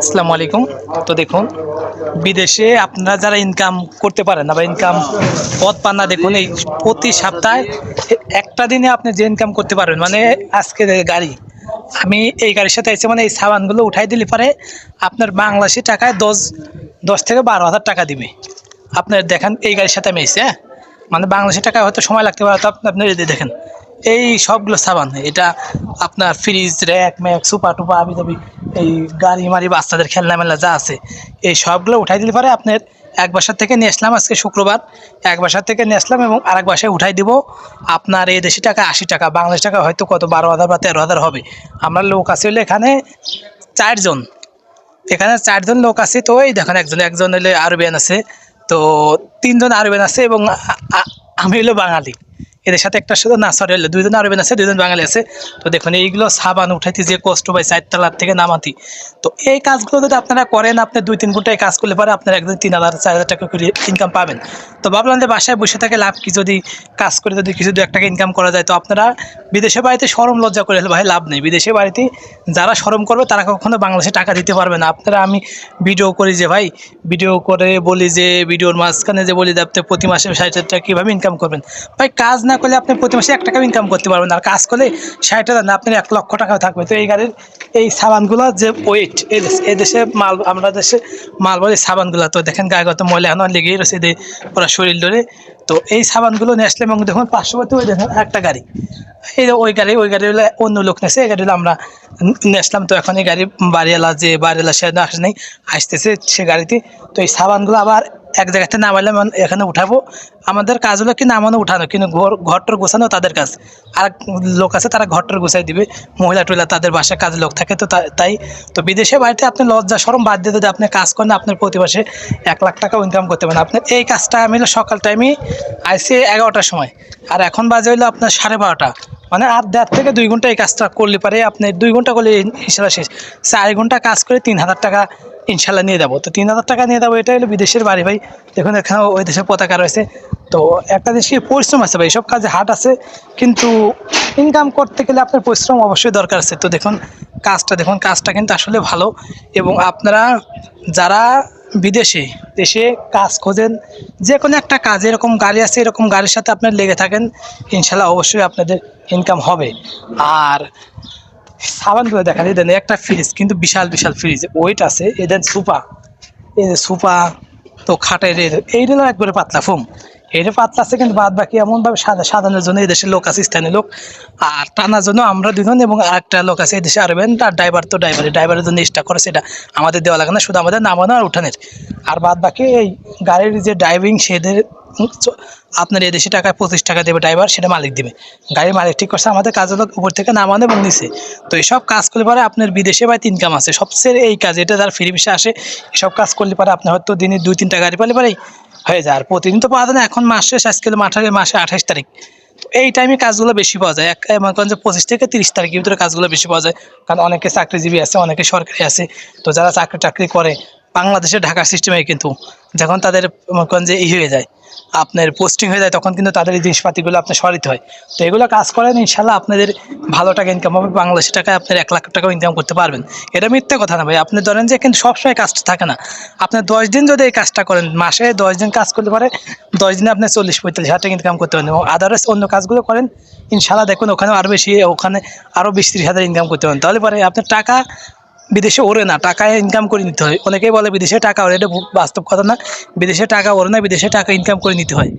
আসসালামু আলাইকুম। তো দেখুন, বিদেশে আপনারা যারা ইনকাম করতে পারেন না বা ইনকাম পথ পান না, দেখুন, এই প্রতি সপ্তাহে একটা দিনে আপনি যে ইনকাম করতে পারবেন মানে আজকে গাড়ি, আমি এই গাড়ির সাথে এসে মানে এই সাবানগুলো উঠাই দিলে পরে আপনার বাংলাদেশি টাকায় দশ দশ থেকে বারো হাজার টাকা দিবে। আপনার দেখেন, এই গাড়ির সাথে আমি এসে হ্যাঁ মানে বাংলাদেশি টাকায় হয়তো সময় লাগতে পারে, তো আপনি দেখেন এই সবগুলো সাবান এটা আপনার ফ্রিজ র্যাক ম্যাক সুপা টুপা আবি দাবি এই গাড়ি মারি বাচ্চাদের খেলনা মেলা যা আছে, এই সবগুলো উঠাই দিলে পরে আপনার এক বাসার থেকে নিয়ে আসলাম আজকে শুক্রবার। এক বাসার থেকে নিয়ে আসলাম এবং আরেক বাসায় উঠাই দিব। আপনার এই দেশি টাকা আশি টাকা, বাংলাদেশ টাকা হয়তো কত, বারো হাজার বা তেরো হাজার হবে। আমরা লোক আছে হলে এখানে চারজন। এখানে চারজন লোক আছে, তো এই দেখেন একজন একজন হলে আরবিয়ান আছে, তো তিনজন আরবিয়ান আছে এবং আমি হলো বাঙালি। এদের সাথে একটা শুধু না হলো দুইজন আরবেন আছে দুইজন বাঙালি আছে। তো দেখুন, এইগুলো সাবান উঠাইতে যে কষ্ট পাই চারতলার থেকে নামাতি। তো এই কাজগুলো যদি আপনারা করেন, আপনি দুই তিন ঘন্টায় কাজ করলে পরে আপনারা একদিন তিন হাজার, চার হাজার টাকা করে ইনকাম পাবেন। তো ভাবলাম যে বাসায় বসে থাকে লাভ কি? যদি কাজ করে যদি কিছু দু এক টাকা ইনকাম করা যায়, তো আপনারা বিদেশে বাড়িতে সরম লজ্জা করে ভাই লাভ নেই। বিদেশে বাড়িতে যারা সরম করবে, তারা কখনো বাংলাদেশে টাকা দিতে পারবে না। আপনারা আমি ভিডিও করি যে ভাই ভিডিও করে বলি যে ভিডিওর মাঝখানে যে বলি যে আপনি প্রতি মাসে ষাট হাজার টাকা কীভাবে ইনকাম করবেন? ভাই, কাজ না করলে আপনি প্রতি মাসে এক টাকাও ইনকাম করতে পারবেন আর কাজ করলে ষাট হাজার না, আপনার এক লক্ষ টাকাও থাকবে। তো এই গাড়ির, এই সাবানগুলো যে ওয়েট এই দেশ, এই দেশে মাল, আমরা দেশে মাল বলি সাবানগুলো। তো দেখেন গায়ে গত ময়লা এখন লেগেই রয়েছে, এদের ওরা শরীর ধরে। তো এই সাবানগুলো নিয়ে আসলাম এবং দেখুন, পার্শ্ববর্তী ওই দেখুন একটা গাড়ি। ওই গাড়ি ওই গাড়ি অন্য লোক নেছে, এই গাড়ি আমরা নিয়ে আসলাম তো এখন এই গাড়ি বাড়িওয়ালা যে বাড়িওয়ালা সে আসে নেই আসতেছে সে গাড়িতে। তো এই সাবানগুলো আবার এক জায়গাতে নামাইলে মানে এখানে উঠাবো। আমাদের কাজ হলো কি নামানো, উঠানো, কিন্তু ঘর, ঘরটর গোছানো তাদের কাজ। আর লোক আছে তারা ঘরটর গোছাই দিবে। মহিলা টহিলা তাদের বাসায় কাজে লোক থাকে তো তাই। তো বিদেশে বাড়িতে আপনি লজ্জা সরম বাদ দিয়ে যদি আপনি কাজ করেন, আপনার প্রতি মাসে এক লাখ টাকা ইনকাম করতে পারেন। আপনার এই কাজটা আমি হলো সকাল টাইমে আইসি এগারোটার সময়। আর এখন বাজে হলো আপনার সাড়ে বারোটা। মানে আর দেড় থেকে দুই ঘণ্টা এই কাজটা করলে পারে, আপনি দুই ঘণ্টা করলে ইনশাল্লাহ শেষ। চার ঘণ্টা কাজ করে তিন হাজার টাকা ইনশাল্লাহ নিয়ে যাব। তো তিন হাজার টাকা নিয়ে যাব এটা হলো বিদেশের বাড়ি ভাই। দেখুন এখানে ওই দেশের পতাকা রয়েছে। তো একটা দেশে পরিশ্রম আছে ভাই? সব কাজে হাট আছে, কিন্তু ইনকাম করতে গেলে আপনার পরিশ্রম অবশ্যই দরকার আছে। তো দেখুন, কাজটা দেখুন, কাজটা কিন্তু আসলে ভালো। এবং আপনারা যারা বিদেশে, দেশে কাজ খোঁজেন যে কোনো একটা কাজ, এরকম গাড়ি আছে, এরকম গাড়ির সাথে আপনার লেগে থাকেন, ইনশাল্লাহ অবশ্যই আপনাদের ইনকাম হবে। আর সাবান করে দেখেন এদের একটা ফ্রিজ কিন্তু বিশাল বিশাল ফ্রিজ ওয়েট আছে এদের সুপা যে সুপা, তো খাটের, এই এইগুলো একবারে পাতলা, ফোম। এটা পাতলা আছে, কিন্তু বাদ বাকি এমনভাবে সাদা সাধারণের জন্য এই দেশের লোক আছে, স্থানীয় লোক। আর টানার জন্য আমরা দুজন এবং আরেকটা লোক আছে এই দেশে আরবেন। আর ড্রাইভার তো ড্রাইভার ড্রাইভারের জন্য এক্সট্রা করে সেটা আমাদের দেওয়া লাগে না, শুধু আমাদের নামানো আর উঠানের। আর বাদ বাকি এই গাড়ির যে ড্রাইভিং সেদের আপনার এই দেশে টাকায় পঁচিশ টাকা দেবে ড্রাইভার সেটা মালিক দেবে। গাড়ির মালিক ঠিক করছে, আমাদের কাজ হলো উপর থেকে নামানো এবং নিচে তো এইসব কাজ করলে পরে আপনার বিদেশে বা ইনকাম আছে। সবচেয়ে এই কাজ, এটা যারা ফ্রি আসে, এসব কাজ করলে পরে আপনার হয়তো দিনে দুই তিনটা গাড়ি পেলে পরেই হয়ে যায়। আর প্রতিদিন তো পাওয়া যায় না, এখন মাস শেষ, আজকে মাঠে, মাসে আঠাশ তারিখ। এই টাইমে কাজগুলো বেশি পাওয়া যায়। মনে করেন যে পঁচিশ থেকে তিরিশ তারিখের ভিতরে কাজগুলো বেশি পাওয়া যায়। কারণ অনেকে চাকরিজীবী আছে, অনেকে সরকারি আছে। তো যারা চাকরি টাকরি করে বাংলাদেশের ঢাকা সিস্টেমে কিন্তু যখন তাদের যে ই হয়ে যায়, আপনার পোস্টিং হয়ে যায়, তখন কিন্তু তাদের এই জিনিসপাতিগুলো আপনার সরিতে হয়। তো এগুলো কাজ করেন ইনশাল্লাহ আপনাদের ভালো টাকা ইনকাম হবে, বাংলাদেশি টাকায় আপনার এক লাখ টাকাও ইনকাম করতে পারবেন। এটা মিথ্যে কথা না ভাই, আপনি ধরেন যে কিন্তু সবসময় কাজটা থাকে না। আপনি দশ দিন যদি এই কাজটা করেন, মাসে দশ দিন কাজ করতে পারে দশ দিনে আপনি চল্লিশ, পঁয়তাল্লিশ হাজার টাকা ইনকাম করতে পারেন এবং আদার্স অন্য কাজগুলো করেন ইনশাল্লাহ দেখুন ওখানে আরও বেশি, ওখানে আরও বিশ ত্রিশ হাজার ইনকাম করতে পারেন তাহলে পরে আপনার টাকা বিদেশে ওরে না, টাকা ইনকাম করে নিতে হয়। অনেকেই বলে বিদেশে টাকা ওরে, এটা বাস্তব কথা না। বিদেশে টাকা ওরে না, বিদেশে টাকা ইনকাম করে নিতে হয়।